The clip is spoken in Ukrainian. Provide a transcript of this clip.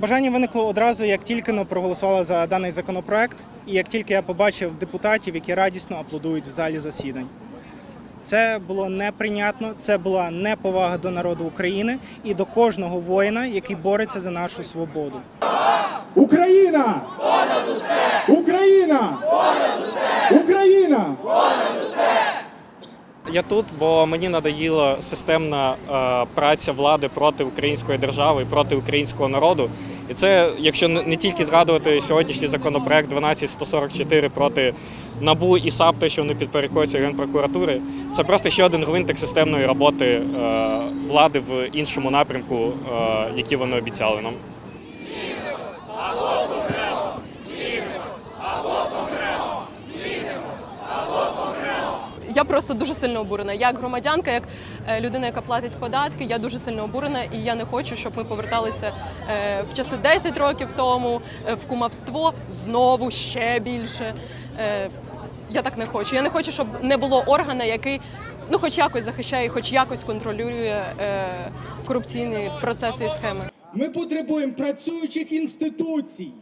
Бажання виникло одразу, як тільки но проголосувала за даний законопроект, і як тільки я побачив депутатів, які радісно аплодують в залі засідань. Це було неприйнятно, це була неповага до народу України і до кожного воїна, який бореться за нашу свободу. Україна! Україна! Україна! Я тут, бо мені надоїла системна е, праця влади проти української держави і проти українського народу. І це, якщо не тільки згадувати сьогоднішній законопроект 12144 проти НАБУ і САП, те, що вони підпорядкуються Генпрокуратури, це просто ще один гвинтик системної роботи е, влади в іншому напрямку, е, який вони обіцяли нам. Я просто дуже сильно обурена. Як громадянка, як е, людина, яка платить податки, я дуже сильно обурена, і я не хочу, щоб ми поверталися е, в часи 10 років тому, е, в кумовство знову ще більше. Я так не хочу. Я не хочу, щоб не було органа, який ну, хоч якось захищає, хоч якось контролює корупційні процеси і схеми. Ми потребуємо працюючих інституцій.